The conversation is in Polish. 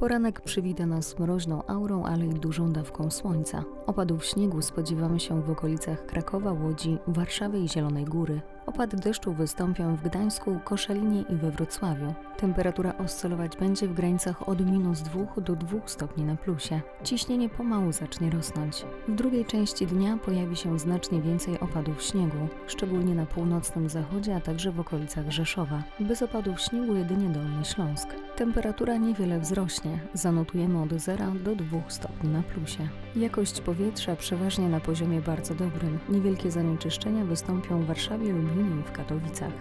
Poranek przywita nas mroźną aurą, ale i dużą dawką słońca. Opadów śniegu spodziewamy się w okolicach Krakowa, Łodzi, Warszawy i Zielonej Góry. Opady deszczu wystąpią w Gdańsku, Koszalinie i we Wrocławiu. Temperatura oscylować będzie w granicach od minus 2 do 2 stopni na plusie. Ciśnienie pomału zacznie rosnąć. W drugiej części dnia pojawi się znacznie więcej opadów śniegu, szczególnie na północnym zachodzie, a także w okolicach Rzeszowa. Bez opadów śniegu jedynie Dolny Śląsk. Temperatura niewiele wzrośnie, zanotujemy od 0 do 2 stopni na plusie. Jakość powietrza przeważnie na poziomie bardzo dobrym. Niewielkie zanieczyszczenia wystąpią w Warszawie, Lublinie w Katowicach.